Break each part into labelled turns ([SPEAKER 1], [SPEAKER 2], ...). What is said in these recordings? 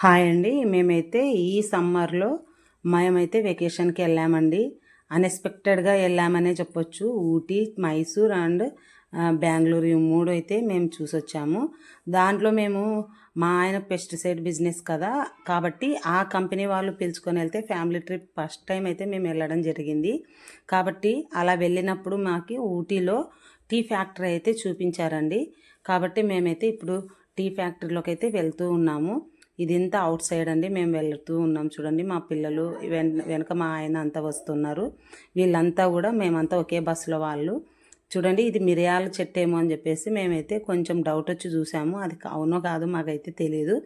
[SPEAKER 1] Hi అండి. మేమైతే ఈ సమ్మర్లో మేమైతే వెకేషన్కి వెళ్ళామండి. అన్ఎక్స్పెక్టెడ్గా వెళ్ళామనే చెప్పొచ్చు. ఊటీ మైసూర్ అండ్ బెంగళూరు ఈ మూడు అయితే మేము చూసొచ్చాము. దాంట్లో మేము మా ఆయన పెస్టిసైడ్ బిజినెస్ కదా. కాబట్టి ఆ కంపెనీ వాళ్ళు పిలుచుకొని వెళ్తే ఫ్యామిలీ ట్రిప్ ఫస్ట్ టైం అయితే మేము వెళ్ళడం జరిగింది. కాబట్టి అలా వెళ్ళినప్పుడు మాకు ఊటీలో టీ ఫ్యాక్టరీ అయితే చూపించారండి. కాబట్టి మేమైతే ఇప్పుడు టీ ఫ్యాక్టరీలోకి అయితే వెళ్తూ ఉన్నాము. ఇదంతా అవుట్ సైడ్ అండి. మేము వెళ్తూ ఉన్నాం చూడండి. మా పిల్లలు వెన్ వెనక మా ఆయన అంతా వస్తున్నారు. వీళ్ళంతా కూడా మేమంతా ఒకే బస్సులో వాళ్ళు. చూడండి ఇది మిరియాల చెట్టు ఏమో అని చెప్పేసి మేమైతే కొంచెం డౌట్ వచ్చి చూసాము. అది అవునో కాదో మాకైతే తెలియదు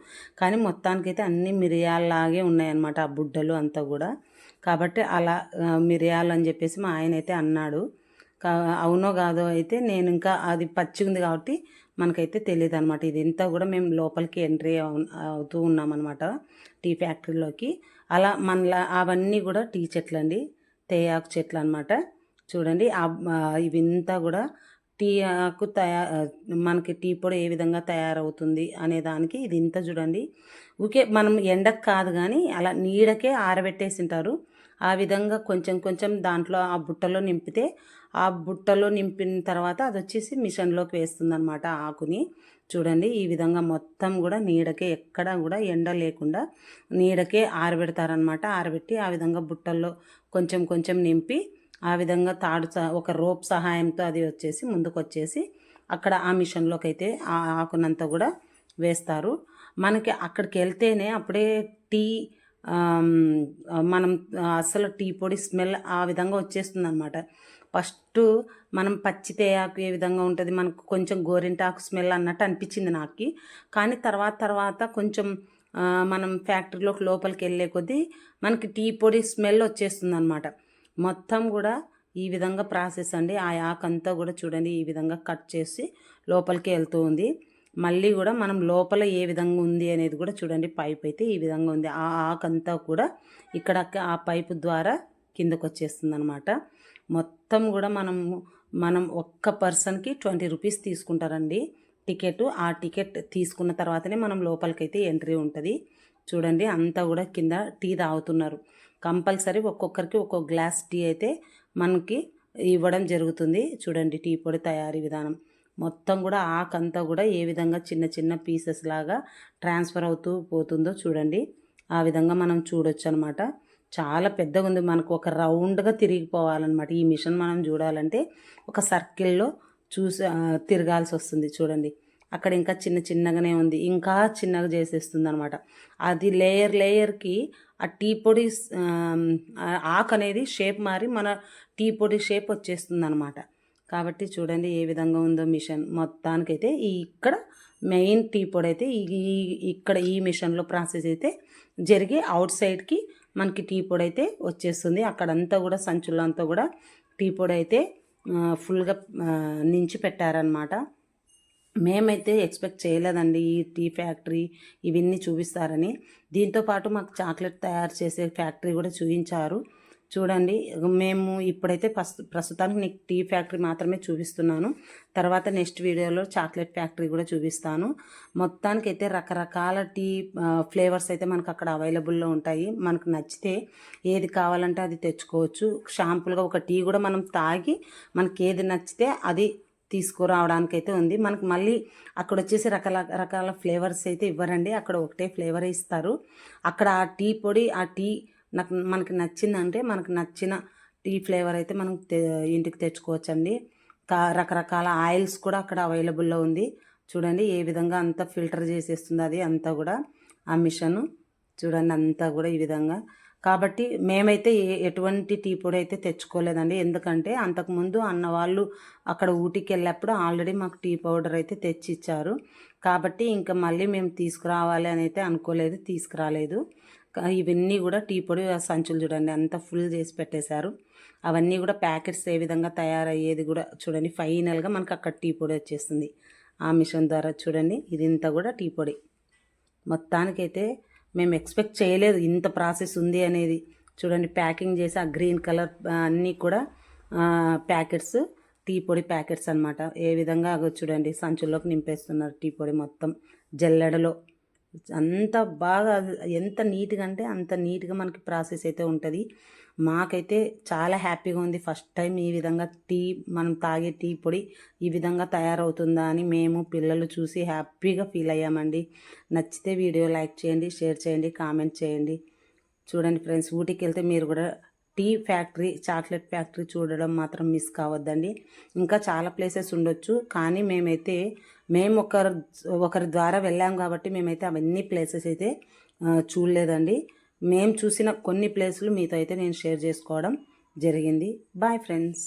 [SPEAKER 1] కానీ మొత్తానికైతే అన్ని మిరియాలలాగే ఉన్నాయన్నమాట ఆ బుడ్డలు అంతా కూడా. కాబట్టి అలా మిరియాలు అని చెప్పేసి మా ఆయన అయితే అన్నాడు. అవునో కాదో అయితే నేను ఇంకా అది పచ్చి ఉంది కాబట్టి మనకైతే తెలియదు అనమాట ఇదంతా కూడా మేము లోపలికి ఎంట్రీ అవు- అవుతూ ఉన్నామన్నమాట టీ ఫ్యాక్టరీలోకి. అలా మనలా అవన్నీ కూడా టీ చెట్లు అండి తేయాకు చెట్లు అనమాట చూడండి ఆ- ఇవంతా కూడా టీ ఆకు తయా మనకి టీ పొడి ఏ విధంగా తయారవుతుంది అనే దానికి ఇది ఇంత చూడండి. ఊకే మనం ఎండకు కాదు కానీ అలా నీడకే ఆరబెట్టేసింటారు. ఆ విధంగా కొంచెం కొంచెం దాంట్లో ఆ బుట్టలో నింపితే ఆ బుట్టలో నింపిన తర్వాత అది వచ్చేసి మిషన్లోకి వేస్తుంది అనమాట ఆకుని. చూడండి ఈ విధంగా మొత్తం కూడా నీడకే ఎక్కడ కూడా ఎండ లేకుండా నీడకే ఆరబెడతారనమాట ఆరబెట్టి ఆ విధంగా బుట్టల్లో కొంచెం కొంచెం నింపి ఆ విధంగా తాడు సహ- ఒక రోప్ సహాయంతో అది వచ్చేసి ముందుకు వచ్చేసి అక్కడ ఆ మిషన్లోకి అయితే ఆ ఆకునంతా కూడా వేస్తారు. మనకి అక్కడికి వెళ్తేనే అప్పుడే టీ మనం అసలు టీ పొడి స్మెల్ ఆ విధంగా వచ్చేస్తుంది అనమాట ఫస్ట్ మనం పచ్చి తేయాకు ఏ విధంగా ఉంటుంది మనకు కొంచెం గోరింటాకు స్మెల్ అన్నట్టు అనిపించింది నాకు. కానీ తర్వాత తర్వాత కొంచెం మనం ఫ్యాక్టరీలోకి లోపలికి వెళ్ళే కొద్దీ మనకి టీ పొడి స్మెల్ వచ్చేస్తుంది అనమాట మొత్తం కూడా ఈ విధంగా ప్రాసెస్ అండి. ఆ ఆకంతా కూడా చూడండి ఈ విధంగా కట్ చేసి లోపలికి వెళ్తూ ఉంది. మళ్ళీ కూడా మనం లోపల ఏ విధంగా ఉంది అనేది కూడా చూడండి పైప్ అయితే ఈ విధంగా ఉంది. ఆ ఆకంతా కూడా ఇక్కడ ఆ పైపు ద్వారా కిందకు వచ్చేస్తుంది అనమాట మొత్తం కూడా మనం మనం ఒక్క పర్సన్కి ట్వంటీ రూపీస్ తీసుకుంటారండి. టికెట్ ఆ టికెట్ తీసుకున్న తర్వాతనే మనం లోపలికైతే ఎంట్రీ ఉంటుంది. చూడండి అంతా కూడా కింద టీ తాగుతున్నారు. కంపల్సరీ ఒక్కొక్కరికి ఒక్కొక్క గ్లాస్ టీ అయితే మనకి ఇవ్వడం జరుగుతుంది. చూడండి టీ పొడి తయారీ విధానం. మొత్తం కూడా ఆకంతా కూడా ఏ విధంగా చిన్న చిన్న పీసెస్ లాగా ట్రాన్స్ఫర్ అవుతూ పోతుందో చూడండి. ఆ విధంగా మనం చూడొచ్చు అనమాట చాలా పెద్దగా ఉంది. మనకు ఒక రౌండ్గా తిరిగిపోవాలన్నమాట. ఈ మిషన్ మనం చూడాలంటే ఒక సర్కిల్లో చూసి తిరగాల్సి వస్తుంది చూడండి. అక్కడ ఇంకా చిన్న చిన్నగానే ఉంది. ఇంకా చిన్నగా చేసేస్తుంది అనమాట అది లేయర్ లేయర్కి ఆ టీ పొడి ఆమ్, ఆకు అనేది షేప్ మారి మన టీ పొడి షేప్ వచ్చేస్తుంది అనమాట కాబట్టి చూడండి ఏ విధంగా ఉందో మిషన్. మొత్తానికైతే ఈ ఇక్కడ మెయిన్ టీ పొడి అయితే ఈ ఈ- ఇక్కడ ఈ మిషన్లో ప్రాసెస్ అయితే జరిగి అవుట్ సైడ్కి మనకి టీ పొడి అయితే వచ్చేస్తుంది. అక్కడంతా కూడా సంచుల్లో అంతా కూడా టీ పొడి అయితే ఫుల్గా నించి పెట్టారనమాట మేమైతే ఎక్స్పెక్ట్ చేయలేదండి ఈ టీ ఫ్యాక్టరీ ఇవన్నీ చూపిస్తారని. దీంతో పాటు మాకు చాక్లెట్ తయారు చేసే ఫ్యాక్టరీ కూడా చూపించారు చూడండి మేము ఇప్పుడైతే ప్రస్తు ప్రస్తుతానికి నీకు టీ ఫ్యాక్టరీ మాత్రమే చూపిస్తున్నాను. తర్వాత నెక్స్ట్ వీడియోలో చాక్లెట్ ఫ్యాక్టరీ కూడా చూపిస్తాను. మొత్తానికి అయితే రకరకాల టీ ఫ్లేవర్స్ అయితే మనకు అక్కడ అవైలబుల్లో ఉంటాయి. మనకు నచ్చితే ఏది కావాలంటే అది తెచ్చుకోవచ్చు. షాంపుల్గా ఒక టీ కూడా మనం తాగి మనకి ఏది నచ్చితే అది తీసుకురావడానికి అయితే ఉంది. మనకు మళ్ళీ అక్కడ వచ్చేసి రకాల రకాల ఫ్లేవర్స్ అయితే ఇవ్వరండి. అక్కడ ఒకటే ఫ్లేవర్ ఇస్తారు. అక్కడ ఆ టీ పొడి ఆ టీ నాకు మనకి నచ్చిందంటే మనకు నచ్చిన టీ ఫ్లేవర్ అయితే మనం తె ఇంటికి తెచ్చుకోవచ్చండి. కా రకరకాల ఆయిల్స్ కూడా అక్కడ అవైలబుల్లో ఉంది. చూడండి ఏ విధంగా అంతా ఫిల్టర్ చేసేస్తుంది అది అంతా కూడా. ఆ మిషను చూడండి అంతా కూడా ఈ విధంగా. కాబట్టి మేమైతే ఏ ఎటువంటి టీ పొడి అయితే తెచ్చుకోలేదండి. ఎందుకంటే అంతకుముందు అన్న వాళ్ళు అక్కడ ఊటీకి వెళ్ళినప్పుడు ఆల్రెడీ మాకు టీ పౌడర్ అయితే తెచ్చి ఇచ్చారు కాబట్టి ఇంకా మళ్ళీ మేము తీసుకురావాలి అని అయితే అనుకోలేదు తీసుకురాలేదు. ఇవన్నీ కూడా టీ పొడి సంచులు చూడండి అంతా ఫుల్ చేసి పెట్టేశారు. అవన్నీ కూడా ప్యాకెట్స్ ఏ విధంగా తయారయ్యేది కూడా చూడండి ఫైనల్గా మనకు అక్కడ టీ పొడి వచ్చేస్తుంది. ఆ మిషన్ ద్వారా చూడండి ఇదంతా కూడా టీ పొడి. మొత్తానికైతే మేము ఎక్స్పెక్ట్ చేయలేదు ఇంత ప్రాసెస్ ఉంది అనేది. చూడండి ప్యాకింగ్ చేసి ఆ గ్రీన్ కలర్ అన్నీ కూడా ప్యాకెట్స్ టీ పొడి ప్యాకెట్స్ అన్నమాట. ఏ విధంగా అగో చూడండి సంచుల్లోకి నింపేస్తున్నారు టీ పొడి మొత్తం. జల్లెడలో. అంత బాగా ఎంత నీట్గా అంటే అంత నీట్గా మనకి ప్రాసెస్ అయితే ఉంటుంది. మాకైతే చాలా హ్యాపీగా ఉంది. ఫస్ట్ టైం ఈ విధంగా టీ మనం తాగే టీ పొడి ఈ విధంగా తయారవుతుందా అని మేము పిల్లలు చూసి హ్యాపీగా ఫీల్ అయ్యామండి. నచ్చితే వీడియో లైక్ చేయండి షేర్ చేయండి కామెంట్ చేయండి. చూడండి ఫ్రెండ్స్ ఊటీకి వెళ్తే మీరు కూడా టీ ఫ్యాక్టరీ చాక్లెట్ ఫ్యాక్టరీ చూడడం మాత్రం మిస్ కావద్దండి. ఇంకా చాలా ప్లేసెస్ ఉండొచ్చు. కానీ మేమైతే మేము ఒకరి ఒకరి ద్వారా వెళ్ళాం కాబట్టి మేమైతే అవన్నీ ప్లేసెస్ అయితే చూడలేదండి. మేము చూసిన కొన్ని ప్లేసులు మీతో అయితే నేను షేర్ చేసుకోవడం జరిగింది. Bye friends